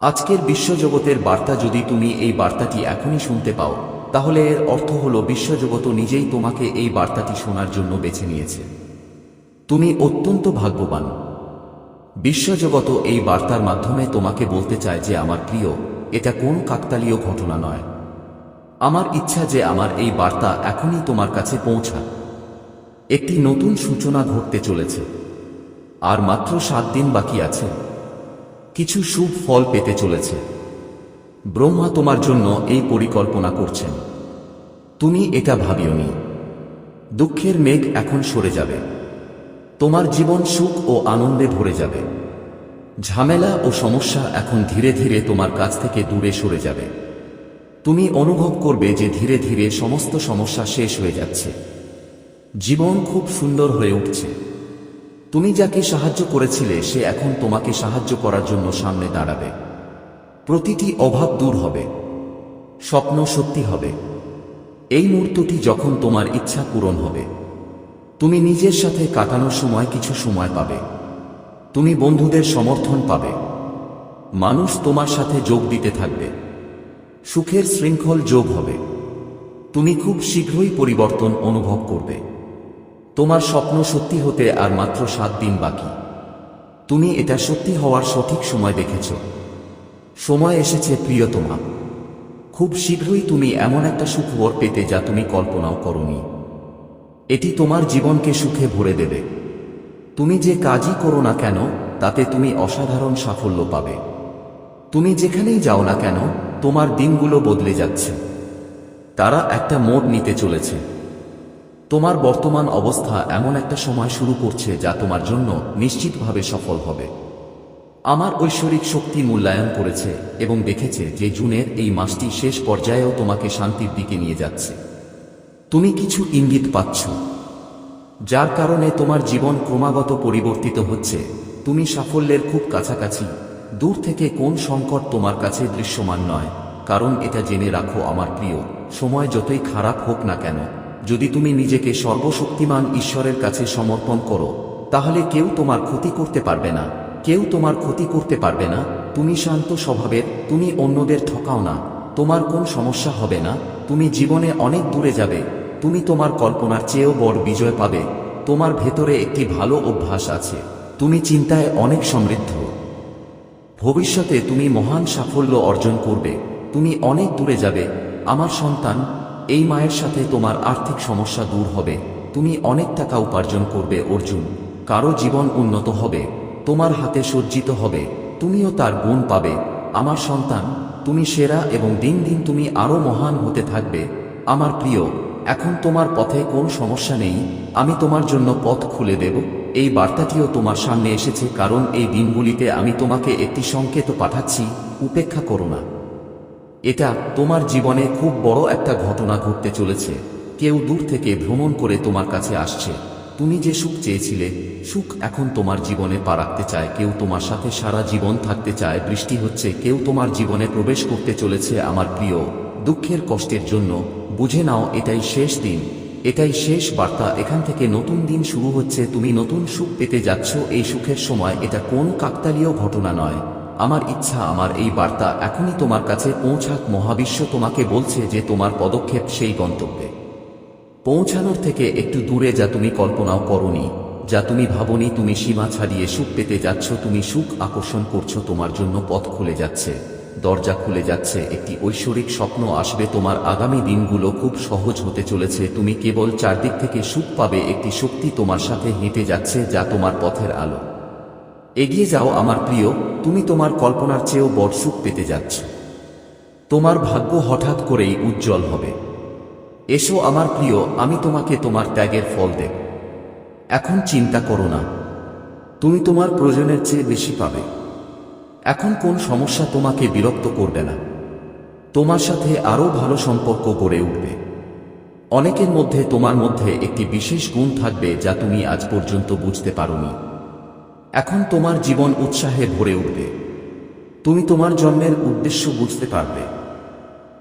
আজকের বিশ্বজগতের বার্তা যদি তুমি এই বার্তাটি এখনই শুনতে পাও, তাহলে এর অর্থ হল বিশ্বজগত নিজেই তোমাকে এই বার্তাটি শোনার জন্য বেছে নিয়েছে। তুমি অত্যন্ত ভাগ্যবান। বিশ্বজগত এই বার্তার মাধ্যমে তোমাকে বলতে চায় যে আমার প্রিয়, এটা কোন কাকতালীয় ঘটনা নয়। আমার ইচ্ছা যে আমার এই বার্তা এখনই তোমার কাছে পৌঁছা একটি নতুন সূচনা ঘটতে চলেছে। আর মাত্র সাত দিন বাকি আছে। কিছু শুভ ফল পেতে চলেছে। ব্রহ্মা তোমার জন্য এই পরিকল্পনা করছেন। তুমি এটা ভাবিও নি দুঃখের মেঘ এখন সরে যাবে। তোমার জীবন সুখ ও আনন্দে ভরে যাবে। ঝামেলা ও সমস্যা এখন ধীরে ধীরে তোমার কাছ থেকে দূরে সরে যাবে। তুমি অনুভব করবে যে ধীরে ধীরে সমস্ত সমস্যা শেষ হয়ে যাচ্ছে। জীবন খুব সুন্দর হয়ে উঠছে। তুমি যাকে সাহায্য করেছিলে, সে এখন তোমাকে সাহায্য করার জন্য সামনে দাঁড়াবে। প্রতিটি অভাব দূর হবে। স্বপ্ন সত্যি হবে। এই মুহূর্তটি যখন তোমার ইচ্ছা পূরণ হবে। তুমি নিজের সাথে কাটানোর সময় কিছু সময় পাবে। তুমি বন্ধুদের সমর্থন পাবে। মানুষ তোমার সাথে যোগ দিতে থাকবে। সুখের শৃঙ্খল যোগ হবে। তুমি খুব শীঘ্রই পরিবর্তন অনুভব করবে। তোমার স্বপ্ন সত্যি হতে আর মাত্র সাত দিন বাকি। তুমি এটা সত্যি হওয়ার সঠিক সময় দেখেছ। সময় এসেছে প্রিয়তমা। খুব শীঘ্রই তুমি এমন একটা সুখবর পেতে যা তুমি কল্পনাও করনি। এটি তোমার জীবনকে সুখে ভরে দেবে। তুমি যে কাজই করো না কেন, তাতে তুমি অসাধারণ সাফল্য পাবে। তুমি যেখানেই যাও না কেন, তোমার দিনগুলো বদলে যাচ্ছে। তারা একটা মোড় নিতে চলেছে। তোমার বর্তমান অবস্থা এমন একটা সময় শুরু করছে যা তোমার জন্য নিশ্চিতভাবে সফল হবে। আমার ঐশ্বরিক শক্তি মূল্যায়ন করেছে এবং দেখেছে যে জুনের এই মাসটি শেষ পর্যায়েও তোমাকে শান্তির দিকে নিয়ে যাচ্ছে। তুমি কিছু ইঙ্গিত পাচ্ছ। যার কারণে তোমার জীবন ক্রমাগত পরিবর্তিত হচ্ছে। তুমি সাফল্যের খুব কাছাকাছি। দূর থেকে কোন সংকট তোমার কাছে দৃশ্যমান নয়। কারণ এটা জেনে রাখো আমার প্রিয়, সময় যতই খারাপ হোক না কেন যদি তুমি নিজেকে সর্বশক্তিমান ঈশ্বরের কাছে সমর্পণ করো, তাহলে কেউ তোমার ক্ষতি করতে পারবে না। কেউ তোমার ক্ষতি করতে পারবে না। তুমি শান্ত স্বভাবের, তুমি অন্যদের ঠকাও না। তোমার কোন সমস্যা হবে না। তুমি জীবনে অনেক দূরে যাবে। তুমি তোমার কল্পনার চেয়েও বড় বিজয় পাবে। তোমার ভেতরে একটি ভালো অভ্যাস আছে। তুমি চিন্তায় অনেক সমৃদ্ধ। ভবিষ্যতে তুমি মহান সাফল্য অর্জন করবে। তুমি অনেক দূরে যাবে। আমার সন্তান এই মায়ের সাথে তোমার আর্থিক সমস্যা দূর হবে। তুমি অনেক টাকা উপার্জন করবে, অর্জুন। কারও জীবন উন্নত হবে। তোমার হাতে সজ্জিত হবে। তুমিও তার গুণ পাবে। আমার সন্তান, তুমি সেরা এবং দিন দিন তুমি আরও মহান হতে থাকবে। আমার প্রিয়, এখন তোমার পথে কোন সমস্যা নেই। আমি তোমার জন্য পথ খুলে দেব। এই বার্তাটিও তোমার সামনে এসেছে কারণ এই দিনগুলিতে আমি তোমাকে একটি সংকেত পাঠাচ্ছি। উপেক্ষা করো না। এটা তোমার জীবনে খুব বড় একটা ঘটনা ঘটতে চলেছে। কেউ দূর থেকে ভ্রমণ করে তোমার কাছে আসছে। তুমি যে সুখ চেয়েছিলে, সুখ এখন তোমার জীবনে পা রাখতে চায়। কেউ তোমার সাথে সারা জীবন থাকতে চায়। বৃষ্টি হচ্ছে, কেউ তোমার জীবনে প্রবেশ করতে চলেছে আমার প্রিয়। দুঃখের কষ্টের জন্য, বুঝে নাও এটাই শেষ দিন। এটাই শেষ বার্তা। এখান থেকে নতুন দিন শুরু হচ্ছে। তুমি নতুন সুখ পেতে যাচ্ছ। এই সুখের সময় এটা কোন কাকতালীয় ঘটনা নয়। আমার ইচ্ছা, আমার এই বার্তা এখনই তোমার কাছে পৌঁছাক। মহাবিশ্ব তোমাকে বলছে যে তোমার পদক্ষেপ সেই গন্তব্যে। পৌঁছানোর থেকে একটু দূরে যা তুমি কল্পনাও করনি, যা তুমি ভাবনি, তুমি সীমা ছাড়িয়ে সুখ পেতে যাচ্ছ, তুমি সুখ আকর্ষণ করছ, তোমার জন্য পথ খুলে যাচ্ছে, দরজা খুলে যাচ্ছে, একটি ঐশ্বরিক স্বপ্ন আসবে, তোমার আগামী দিনগুলো খুব সহজ হতে চলেছে, তুমি কেবল চারদিক থেকে সুখ পাবে, একটি শক্তি তোমার সাথে হেঁটে যাচ্ছে, যা তোমার পথের আলো। এগিয়ে যাও আমার প্রিয়, তুমি তোমার কল্পনার চেয়েও বড় সুখ পেতে যাচ্ছ। তোমার ভাগ্য হঠাৎ করেই উজ্জ্বল হবে। এসো আমার প্রিয়, আমি তোমাকে তোমার ত্যাগের ফল দেব। এখন চিন্তা করো না। তুমি তোমার প্রয়োজনের চেয়ে বেশি পাবে। এখন কোন সমস্যা তোমাকে বিরক্ত করবে না। তোমার সাথে আরও ভালো সম্পর্ক গড়ে উঠবে। অনেকের মধ্যে তোমার মধ্যে একটি বিশেষ গুণ থাকবে যা তুমি আজ পর্যন্ত বুঝতে পারোনি। এখন তোমার জীবন উৎসাহে ভরে উঠবে। তুমি তোমার জন্মের উদ্দেশ্য বুঝতে পারবে।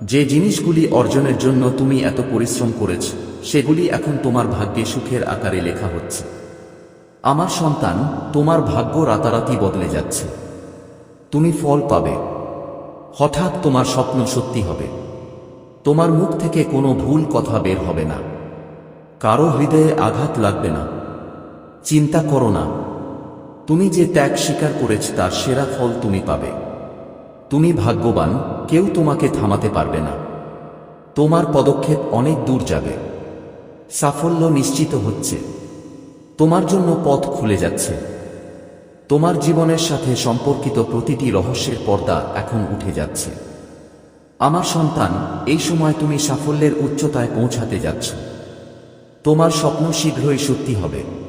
যে জিনিসগুলি অর্জনের জন্য তুমি এত পরিশ্রম করেছ, সেগুলি এখন তোমার ভাগ্যে সুখের আকারে লেখা হচ্ছে। আমার সন্তান, তোমার ভাগ্য রাতারাতি বদলে যাচ্ছে। তুমি ফল পাবে। হঠাৎ তোমার স্বপ্ন সত্যি হবে। তোমার মুখ থেকে কোনো ভুল কথা বের হবে না। কারও হৃদয়ে আঘাত লাগবে না। চিন্তা করো না। তুমি যে ত্যাগ স্বীকার করেছ, তার সেরা ফল তুমি পাবে। তুমি ভাগ্যবান, কেউ তোমাকে থামাতে পারবে না। তোমার পদক্ষেপ অনেক দূর যাবে। সাফল্য নিশ্চিত হচ্ছে। তোমার জন্য পথ খুলে যাচ্ছে। তোমার জীবনের সাথে সম্পর্কিত প্রতিটি রহস্যের পর্দা এখন উঠে যাচ্ছে। আমার সন্তান, এই সময় তুমি সাফল্যের উচ্চতায় পৌঁছাতে যাচ্ছ। তোমার স্বপ্ন শীঘ্রই সত্যি হবে।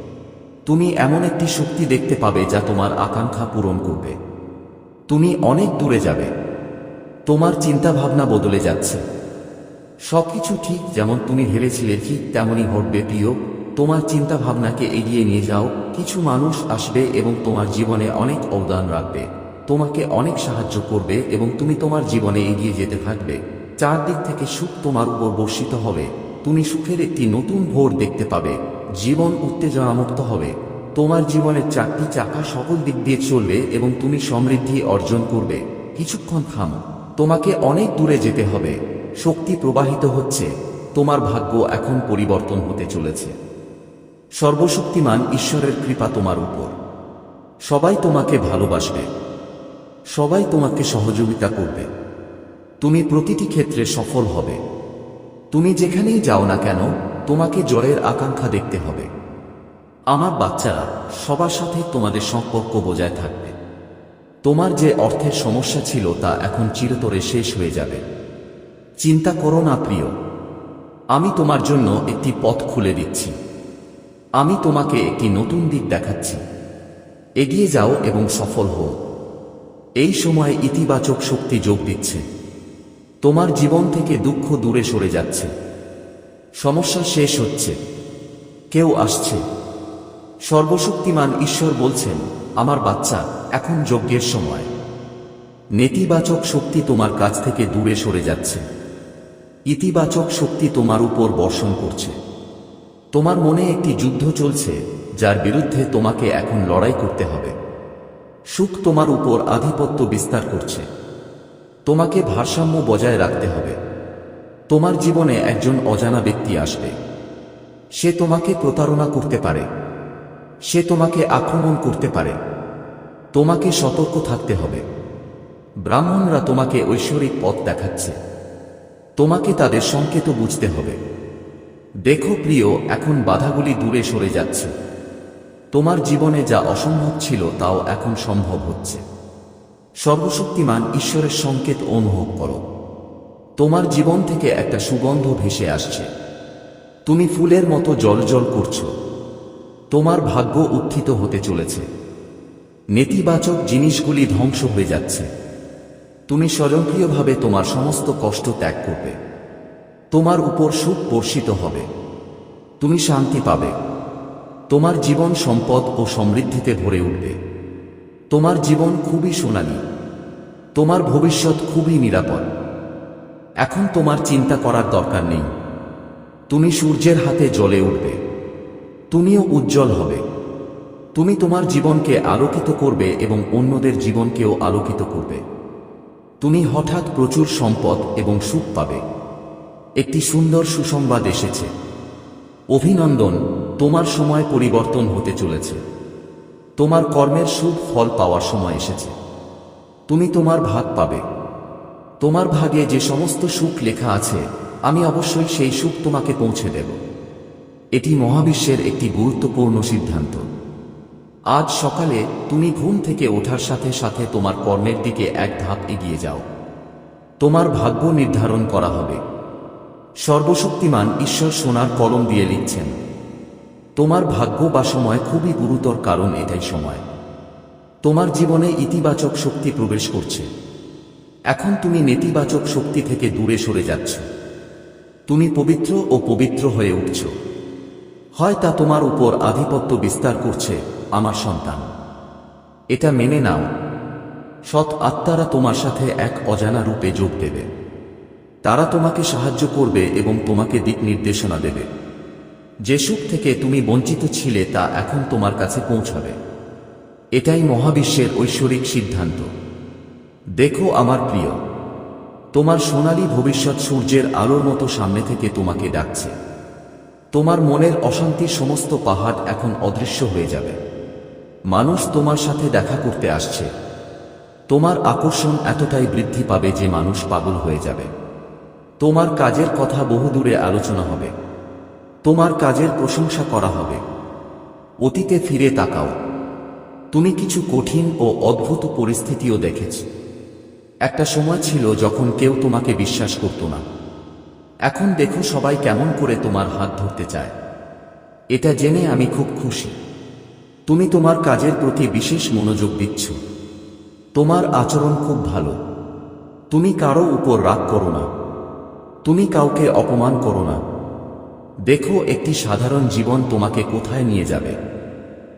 তুমি এমন একটি শক্তি দেখতে পাবে যা তোমার আকাঙ্ক্ষা পূরণ করবে। তুমি অনেক দূরে যাবে। তোমার চিন্তাভাবনা বদলে যাচ্ছে। সবকিছু ঠিক যেমন তুমি ভেবেছিলে, ঠিক তেমনই ঘটবে। প্রিয়, তোমার চিন্তা ভাবনাকে এগিয়ে নিয়ে যাও। কিছু মানুষ আসবে এবং তোমার জীবনে অনেক অবদান রাখবে। তোমাকে অনেক সাহায্য করবে এবং তুমি তোমার জীবনে এগিয়ে যেতে থাকবে। চারদিক থেকে সুখ তোমার উপর বর্ষিত হবে। তুমি সুখের একটি নতুন ভোর দেখতে পাবে। জীবন উত্তেজনামুক্ত হবে। তোমার জীবনের চারটি চাকা সকল দিক দিয়ে চলবে এবং তুমি সমৃদ্ধি অর্জন করবে। কিছুক্ষণ থামো, তোমাকে অনেক দূরে যেতে হবে। শক্তি প্রবাহিত হচ্ছে, তোমার ভাগ্য এখন পরিবর্তন হতে চলেছে। সর্বশক্তিমান ঈশ্বরের কৃপা তোমার উপর। সবাই তোমাকে ভালোবাসবে। সবাই তোমাকে সহযোগিতা করবে। তুমি প্রতিটি ক্ষেত্রে সফল হবে। তুমি যেখানেই যাও না কেন তোমাকে জয়ের আকাঙ্ক্ষা দেখতে হবে। আমার বাচ্চারা সবার সাথে তোমাদের সম্পর্ক বজায় থাকবে। তোমার যে অর্থের সমস্যা ছিল তা এখন চিরতরে শেষ হয়ে যাবে। চিন্তা করো না, প্রিয়। আমি তোমার জন্য একটি পথ খুলে দিচ্ছি। আমি তোমাকে একটি নতুন দিক দেখাচ্ছি। এগিয়ে যাও এবং সফল হও। এই সময় ইতিবাচক শক্তি যোগ দিচ্ছে। তোমার জীবন থেকে দুঃখ দূরে সরে যাচ্ছে। সমস্যা শেষ হচ্ছে। কেউ আসছে। সর্বশক্তিমান ঈশ্বর বলছেন, আমার বাচ্চা, এখন যজ্ঞের সময়। নেতিবাচক শক্তি তোমার কাছ থেকে দূরে সরে যাচ্ছে। ইতিবাচক শক্তি তোমার উপর বর্ষণ করছে। তোমার মনে একটি যুদ্ধ চলছে, যার বিরুদ্ধে তোমাকে এখন লড়াই করতে হবে। সুখ তোমার উপর আধিপত্য বিস্তার করছে। তোমাকে ভারসাম্য বজায় রাখতে হবে। তোমার জীবনে একজন অজানা ব্যক্তি আসবে। সে তোমাকে প্রতারণা করতে পারে। সে তোমাকে আক্রমণ করতে পারে। তোমাকে সতর্ক থাকতে হবে। ব্রাহ্মণরা তোমাকে ঐশ্বরিক পথ দেখাচ্ছে। তোমাকে তাদের সংকেত বুঝতে হবে। দেখো প্রিয়, এখন বাধাগুলি দূরে সরে যাচ্ছে। তোমার জীবনে যা অসম্ভব ছিল, তাও এখন সম্ভব হচ্ছে। সর্বশক্তিমান ঈশ্বরের সংকেত অনুভব করো। তোমার জীবন থেকে একটা সুগন্ধ ভেসে আসছে। তুমি ফুলের মতো জলজল করছ। তোমার ভাগ্য উত্থিত হতে চলেছে। নেতিবাচক জিনিসগুলি ধ্বংস হয়ে যাচ্ছে। তুমি স্বয়ংক্রিয়ভাবে তোমার সমস্ত কষ্ট ত্যাগ করবে। তোমার উপর সুখ বর্ষিত হবে। তুমি শান্তি পাবে। তোমার জীবন সম্পদ ও সমৃদ্ধিতে ভরে উঠবে। তোমার জীবন খুবই সোনালী। তোমার ভবিষ্যৎ খুবই নিরাপদ। এখন তোমার চিন্তা করার দরকার নেই। তুমি সূর্যের হাতে জ্বলে উঠবে। তুমিও উজ্জ্বল হবে। তুমি তোমার জীবনকে আলোকিত করবে এবং অন্যদের জীবনকেও আলোকিত করবে। তুমি হঠাৎ প্রচুর সম্পদ এবং সুখ পাবে। একটি সুন্দর সুসংবাদ এসেছে। অভিনন্দন, তোমার সময় পরিবর্তন হতে চলেছে। তোমার কর্মের সুখ ফল পাওয়ার সময় এসেছে। তুমি তোমার ভাগ পাবে। তোমার ভাগে যে সমস্ত সুখ লেখা আছে, আমি অবশ্যই সেই সুখ তোমাকে পৌঁছে দেব। এটি মহাবিশ্বের একটি গুরুত্বপূর্ণ সিদ্ধান্ত। আজ সকালে তুমি ঘুম থেকে ওঠার সাথে সাথে তোমার কর্মের দিকে এক ধাপ এগিয়ে যাও। তোমার ভাগ্য নির্ধারণ করা হবে। সর্বশক্তিমান ঈশ্বর সোনার কলম দিয়ে লিখছেন, তোমার ভাগ্য বা সময় খুবই গুরুতর কারণ এটাই সময়। তোমার জীবনে ইতিবাচক শক্তি প্রবেশ করছে। এখন তুমি নেতিবাচক শক্তি থেকে দূরে সরে যাচ্ছ। তুমি পবিত্র ও পবিত্র হয়ে উঠছ। হয় তা তোমার উপর আধিপত্য বিস্তার করছে, আমার সন্তান। এটা মেনে নাও। সৎ আত্মারা তোমার সাথে এক অজানা রূপে যোগ দেবে। তারা তোমাকে সাহায্য করবে এবং তোমাকে দিক নির্দেশনা দেবে। যে সুখ থেকে তুমি বঞ্চিত ছিলে তা এখন তোমার কাছে পৌঁছাবে। এটাই মহাবিশ্বের ঐশ্বরিক সিদ্ধান্ত। দেখো আমার প্রিয়, তোমার সোনালী ভবিষ্যৎ সূর্যের আলোর মতো সামনে থেকে তোমাকে ডাকছে। তোমার মনের অশান্তির সমস্ত পাহাড় এখন অদৃশ্য হয়ে যাবে। মানুষ তোমার সাথে দেখা করতে আসছে। তোমার আকর্ষণ এতটাই বৃদ্ধি পাবে যে মানুষ পাগল হয়ে যাবে। তোমার কাজের কথা বহুদূরে আলোচনা হবে। তোমার কাজের প্রশংসা করা হবে। অতীতে ফিরে তাকাও। তুমি কিছু কঠিন ও অদ্ভুত পরিস্থিতিও দেখেছ। একটা সময় ছিল যখন কেউ তোমাকে বিশ্বাস করত না। এখন দেখো সবাই কেমন করে তোমার হাত ধরতে চায়। এটা জেনে আমি খুব খুশি। তুমি তোমার কাজের প্রতি বিশেষ মনোযোগ দিচ্ছ। তোমার আচরণ খুব ভালো। তুমি কারও উপর রাগ করো না। তুমি কাউকে অপমান করো না। দেখো একটি সাধারণ জীবন তোমাকে কোথায় নিয়ে যাবে।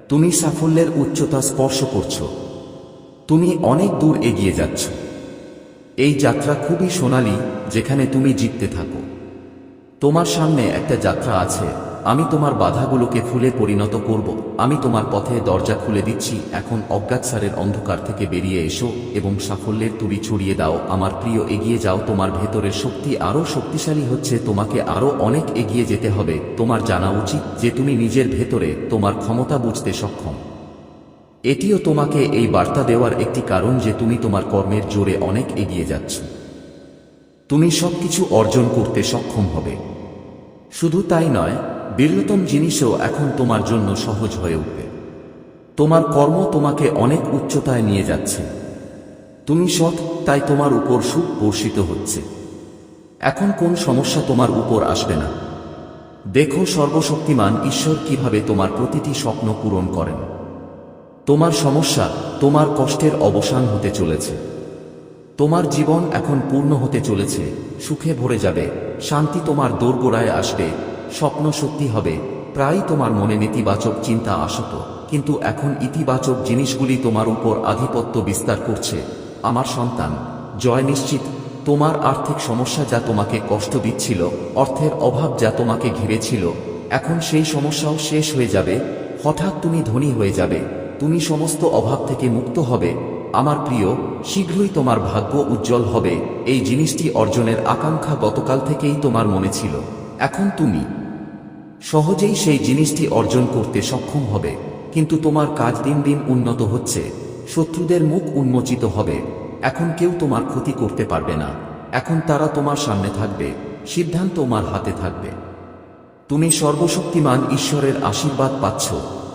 তুমি সাফল্যের উচ্চতা স্পর্শ করছ। তুমি অনেক দূর এগিয়ে যাচ্ছ। এই যাত্রা খুবই সোনালী, যেখানে তুমি জিততে থাকো। তোমার সামনে একটা যাত্রা আছে, আমি তোমার বাধাগুলোকে ফুলে পরিণত করব। আমি তোমার পথে দরজা খুলে দিচ্ছি, এখন অজ্ঞাতসারের অন্ধকার থেকে বেরিয়ে এসো এবং সাফল্যের তুড়ি ছড়িয়ে দাও। আমার প্রিয়, এগিয়ে যাও, তোমার ভেতরের শক্তি আরও শক্তিশালী হচ্ছে, তোমাকে আরও অনেক এগিয়ে যেতে হবে। তোমার জানা উচিত যে তুমি নিজের ভেতরে তোমার ক্ষমতা বুঝতে সক্ষম। এটিও তোমাকে এই বার্তা দেওয়ার একটি কারণ যে তুমি তোমার কর্মের জোরে অনেক এগিয়ে যাচ্ছ। তুমি সবকিছু অর্জন করতে সক্ষম হবে। শুধু তাই নয়, বীরতম জিনিসও এখন তোমার জন্য সহজ হয়ে উঠবে। তোমার কর্ম তোমাকে অনেক উচ্চতায় নিয়ে যাচ্ছে। তুমি সৎ, তাই তোমার উপর সুখ বর্ষিত হচ্ছে। এখন কোন সমস্যা তোমার উপর আসবে না। দেখো সর্বশক্তিমান ঈশ্বর কীভাবে তোমার প্রতিটি স্বপ্ন পূরণ করেন। তোমার সমস্যা তোমার কষ্টের অবসান হতে চলেছে। তোমার জীবন এখন পূর্ণ হতে চলেছে, সুখে ভরে যাবে, শান্তি তোমার দোরগোড়ায় আসবে, স্বপ্ন সত্যি হবে প্রায় তোমার মনে নেতিবাচক চিন্তা আসত, কিন্তু এখন ইতিবাচক জিনিসগুলি তোমার উপর আধিপত্য বিস্তার করছে। আমার সন্তান, জয় নিশ্চিত, তোমার আর্থিক সমস্যা যা তোমাকে কষ্ট দিচ্ছিল, অর্থের অভাব যা তোমাকে ঘিরেছিল, এখন সেই সমস্যাও শেষ হয়ে যাবে, হঠাৎ তুমি ধনী হয়ে যাবে তুমি সমস্ত অভাব থেকে মুক্ত হবে। আমার প্রিয়, শীঘ্রই তোমার ভাগ্য উজ্জ্বল হবে। এই জিনিসটি অর্জনের আকাঙ্ক্ষা গতকাল থেকেই তোমার মনে ছিল। এখন তুমি সহজেই সেই জিনিসটি অর্জন করতে সক্ষম হবে। কিন্তু তোমার কাজ দিন দিন উন্নত হচ্ছে। শত্রুদের মুখ উন্মোচিত হবে। এখন কেউ তোমার ক্ষতি করতে পারবে না। এখন তারা তোমার সামনে থাকবে। সিদ্ধান্ত তোমার হাতে থাকবে। তুমি সর্বশক্তিমান ঈশ্বরের আশীর্বাদ পাচ্ছ।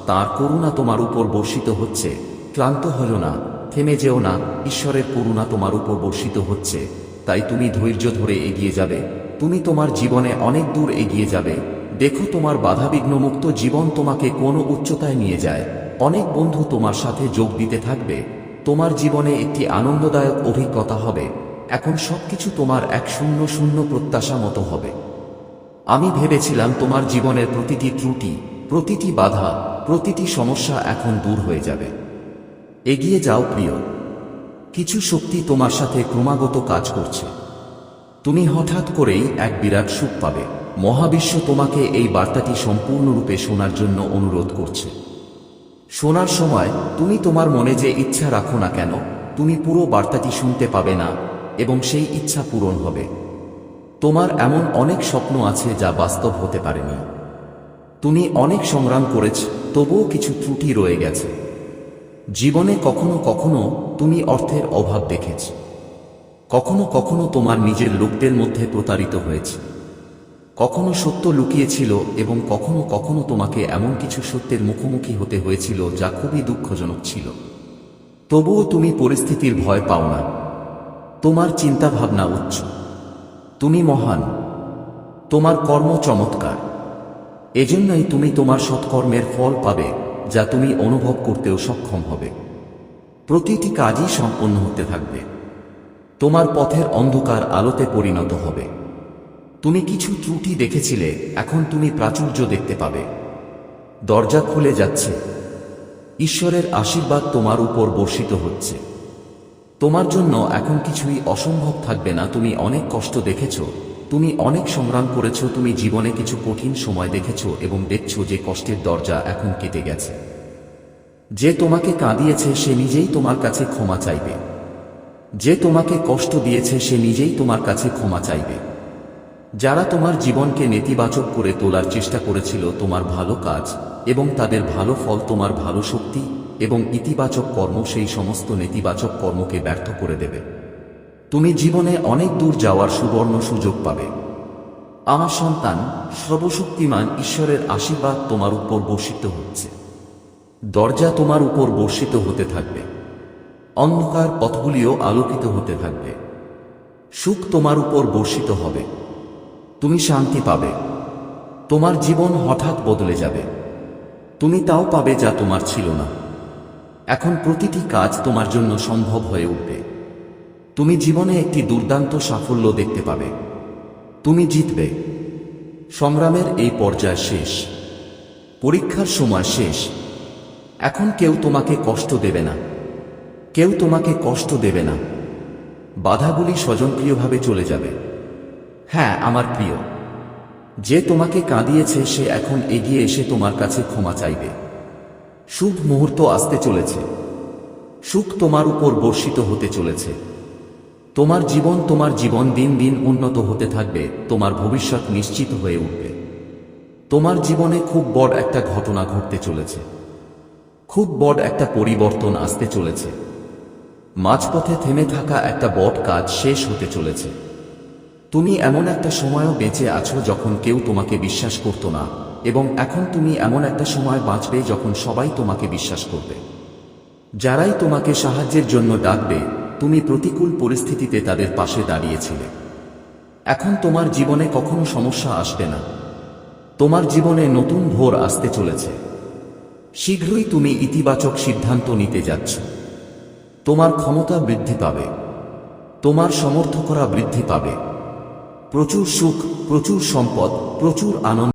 তার করুণা তোমার উপর বর্ষিত হচ্ছে। ক্লান্ত হল না, থেমে যেও না, ঈশ্বরের করুণা তোমার উপর বর্ষিত হচ্ছে। তাই তুমি ধৈর্য ধরে এগিয়ে যাবে। তুমি তোমার জীবনে অনেক দূর এগিয়ে যাবে। দেখো তোমার বাধাবিঘ্নমুক্ত জীবন তোমাকে কোনো উচ্চতায় নিয়ে যায়। অনেক বন্ধু তোমার সাথে যোগ দিতে থাকবে। তোমার জীবনে একটি আনন্দদায়ক অভিজ্ঞতা হবে। এখন সবকিছু তোমার এক শূন্য শূন্য প্রত্যাশা মতো হবে। আমি ভেবেছিলাম তোমার জীবনের প্রতিটি ত্রুটি, প্রতিটি বাধা প্রতিটি সমস্যা এখন দূর হয়ে যাবে। এগিয়ে যাও প্রিয়। কিছু শক্তি তোমার সাথে ক্রমাগত কাজ করছে। তুমি হঠাৎ করেই এক বিরাট সুখ পাবে। মহাবিশ্ব তোমাকে এই বার্তাটি সম্পূর্ণরূপে শোনার জন্য অনুরোধ করছে। শোনার সময় তুমি তোমার মনে যে ইচ্ছা রাখো না কেন, তুমি পুরো বার্তাটি শুনতে পাবে না এবং সেই ইচ্ছা পূরণ হবে। তোমার এমন অনেক স্বপ্ন আছে যা বাস্তব হতে পারেনি। তুমি অনেক সংগ্রাম করেছ তবুও কিছু ত্রুটি রয়ে গেছে। জীবনে কখনো কখনো তুমি অর্থের অভাব দেখেছ। কখনো কখনো তোমার নিজের লোকদের মধ্যে প্রতারিত হয়েছে। কখনো সত্য লুকিয়েছিল এবং কখনো কখনো তোমাকে এমন কিছু সত্যের মুখোমুখি হতে হয়েছিল যা খুবই দুঃখজনক ছিল। তবুও তুমি পরিস্থিতির ভয় পাও না। তোমার চিন্তাভাবনা উচ্চ। তুমি মহান। তোমার কর্ম চমৎকার। এজন্যই তুমি তোমার সৎকর্মের ফল পাবে, যা তুমি অনুভব করতেও সক্ষম হবে। প্রতিটি কাজই সম্পন্ন হতে থাকবে। তোমার পথের অন্ধকার আলোতে পরিণত হবে। তুমি কিছু ত্রুটি দেখেছিলে, এখন তুমি প্রাচুর্য দেখতে পাবে। দরজা খুলে যাচ্ছে। ঈশ্বরের আশীর্বাদ তোমার উপর বর্ষিত হচ্ছে। তোমার জন্য এখন কিছুই অসম্ভব থাকবে না, তুমি অনেক কষ্ট দেখেছ। তুমি অনেক সংগ্রাম করেছ, তুমি জীবনে কিছু কঠিন সময় দেখেছ এবং দেখছ যে কষ্টের দরজা এখন কেটে গেছে। যে তোমাকে কাঁদিয়েছে, সে নিজেই তোমার কাছে ক্ষমা চাইবে। যে তোমাকে কষ্ট দিয়েছে, সে নিজেই তোমার কাছে ক্ষমা চাইবে। যারা তোমার জীবনকে নেতিবাচক করে তোলার চেষ্টা করেছিল, তোমার ভালো কাজ এবং তাদের ভালো ফল, তোমার ভালো শক্তি এবং ইতিবাচক কর্ম, সেই সমস্ত নেতিবাচক কর্মকে ব্যর্থ করে দেবে। তুমি জীবনে অনেক দূর যাওয়ার সুবর্ণ সুযোগ পাবে। আমার সন্তান সর্বশক্তিমান ঈশ্বরের আশীর্বাদ তোমার উপর বর্ষিত হচ্ছে। দরজা তোমার উপর বর্ষিত হতে থাকবে। অন্ধকার পথগুলিও আলোকিত হতে থাকবে। সুখ তোমার উপর বর্ষিত হবে। তুমি শান্তি পাবে। তোমার জীবন হঠাৎ বদলে যাবে। তুমি তাও পাবে যা তোমার ছিল না। এখন প্রতিটি কাজ তোমার জন্য সম্ভব হয়ে উঠবে। তুমি জীবনে একটি দুর্দান্ত সাফল্য দেখতে পাবে। তুমি জিতবে। সংগ্রামের এই পর্যায় শেষ। পরীক্ষার সময় শেষ। এখন কেউ তোমাকে কষ্ট দেবে না। কেউ তোমাকে কষ্ট দেবে না। বাধাগুলি স্বজনপ্রিয়ভাবে চলে যাবে। হ্যাঁ আমার প্রিয়। যে তোমাকে কাঁদিয়েছে, সে এখন এগিয়ে এসে তোমার কাছে ক্ষমা চাইবে। শুভ মুহূর্ত আসতে চলেছে। সুখ তোমার উপর বর্ষিত হতে চলেছে। তোমার জীবন তোমার জীবন দিন দিন উন্নত হতে থাকবে, তোমার ভবিষ্যৎ নিশ্চিত হয়ে উঠবে। তোমার জীবনে খুব বড় একটা ঘটনা ঘটতে চলেছে। খুব বড় একটা পরিবর্তন আসতে চলেছে। মাঝপথে থেমে থাকা একটা বট কাজ শেষ হতে চলেছে। তুমি এমন একটা সময়ও বেঁচে আছো যখন কেউ তোমাকে বিশ্বাস করত না, এবং এখন তুমি এমন একটা সময় বাঁচবে যখন সবাই তোমাকে বিশ্বাস করবে। যারাই তোমাকে সাহায্যের জন্য ডাকবে তুমি প্রতিকূল পরিস্থিতিতে তাদের পাশে দাঁড়িয়েছিলে। এখন তোমার জীবনে কখনো সমস্যা আসবে না। তোমার জীবনে নতুন ভোর আসতে চলেছে। শীঘ্রই তুমি ইতিবাচক সিদ্ধান্ত নিতে যাচ্ছ। তোমার ক্ষমতা বৃদ্ধি পাবে। তোমার সমর্থকরা বৃদ্ধি পাবে। প্রচুর সুখ, প্রচুর সম্পদ, প্রচুর আনন্দ।